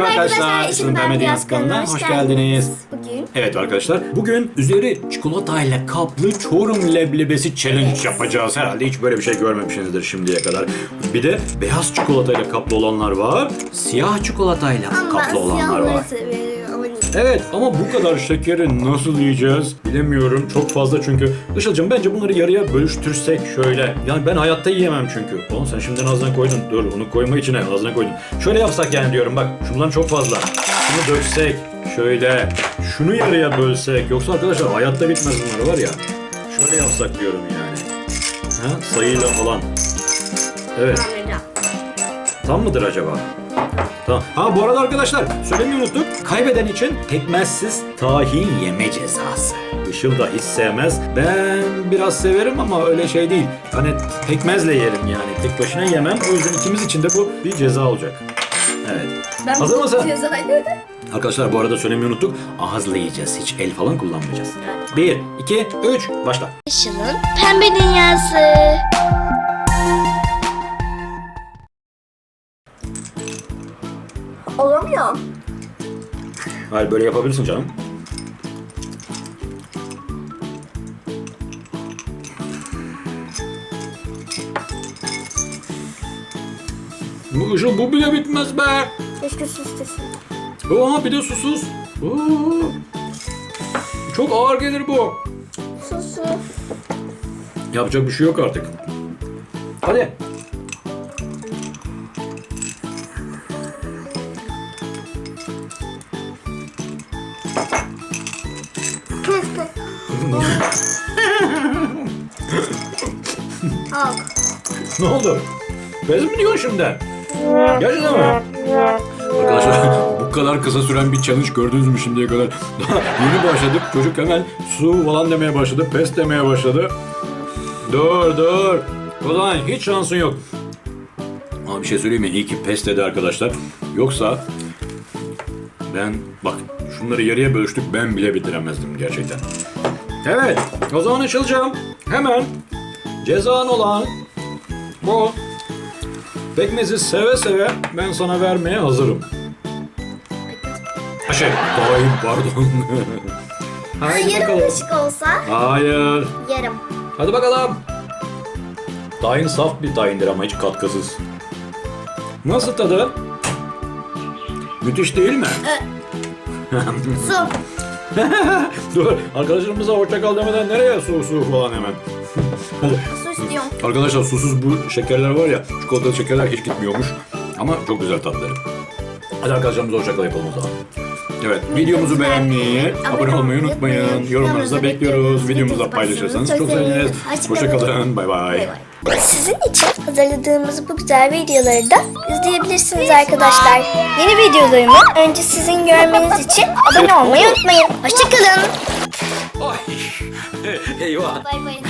Merhaba arkadaşlar, Işıl'ın Pembe Dünyası kanalına hoş geldiniz. Bugün Evet arkadaşlar, bugün üzeri çikolatayla kaplı Çorum leblebesi challenge yapacağız. Herhalde hiç böyle bir şey görmemişsinizdir şimdiye kadar. Bir de beyaz çikolatayla kaplı olanlar var, siyah çikolatayla kaplı olanlar var. seviyorum. Evet ama bu kadar şekeri nasıl yiyeceğiz bilemiyorum. Çok fazla çünkü. Işıl'cığım bence bunları yarıya bölüştürsek şöyle. Yani ben hayatta yiyemem çünkü. Oğlum sen şimdiden ağzına koydun. Dur onu koyma içine ağzına koydun. Şöyle yapsak yani diyorum bak. Şundan çok fazla. Şunu döksek. Şöyle. Şunu yarıya bölsek. Yoksa arkadaşlar hayatta bitmez bunlar var ya. Şöyle yapsak diyorum yani. Ha? Sayıyla falan. Evet. Tam mıdır acaba? Tamam. Ha bu arada arkadaşlar söylemeyi unuttuk. Kaybeden için pekmezsiz tahin yeme cezası. Işıl da hiç sevmez. Ben biraz severim ama öyle şey değil. Hani pekmezle yerim yani. Tek başına yemem. O yüzden ikimiz için de bu bir ceza olacak. Evet. Ben Hazır mısın? Arkadaşlar bu arada söylemeyi unuttuk. Ağızla yiyeceğiz. Hiç el falan kullanmayacağız. Bir, iki, üç, başla. Işıl'ın pembe dünyası. Olamıyor. Hayır böyle yapabilirsin canım. Bu Işıl bu bile bitmez be. Keşke süslesin. Oha bir de susuz. Oo. Çok ağır gelir bu. Susu. Yapacak bir şey yok artık. Hadi. Al. ne oldu? Bez mi diyorsun şimdi? Gerçekten mi? Arkadaşlar bu kadar kısa süren bir challenge gördünüz mü şimdiye kadar? Daha yeni başladık. Çocuk hemen su falan demeye başladı. Pes demeye başladı. Dur dur. O zaman hiç şansın yok. Ama bir şey söyleyeyim mi? İyi ki pes dedi arkadaşlar. Yoksa ben bak şunları yarıya bölüştük ben bile bitiremezdim gerçekten. Evet o zaman açılacağım. Hemen cezan olan bu pekmezi seve seve ben sana vermeye hazırım. Şey, daim pardon. Haydi Yarım bakalım. kaşık olsa Hayır. yarım. Hadi bakalım. Tahin saf bir tahindir ama hiç katkısız. Nasıl tadı? Müthiş değil mi? Su. Dur arkadaşlarımıza hoşça kal demeden nereye su su falan hemen. Su istiyorum. Arkadaşlar susuz bu şekerler var ya çikolatalı şekerler hiç gitmiyormuş. Ama çok güzel tatları. Hadi arkadaşlarımıza hoşça kal yapalım o zaman. Evet videomuzu beğenmeyi, abone olmayı unutmayın. Yorumlarınızı bekliyoruz. Videomuzu da paylaşırsanız çok seviniriz. Hoşça kalın. Bay bay. Sizin için hazırladığımız bu güzel videoları da izleyebilirsiniz arkadaşlar. Yeni videolarımı önce sizin görmeniz için abone olmayı unutmayın. Hoşçakalın. Ay. Eyvah. Bay bay.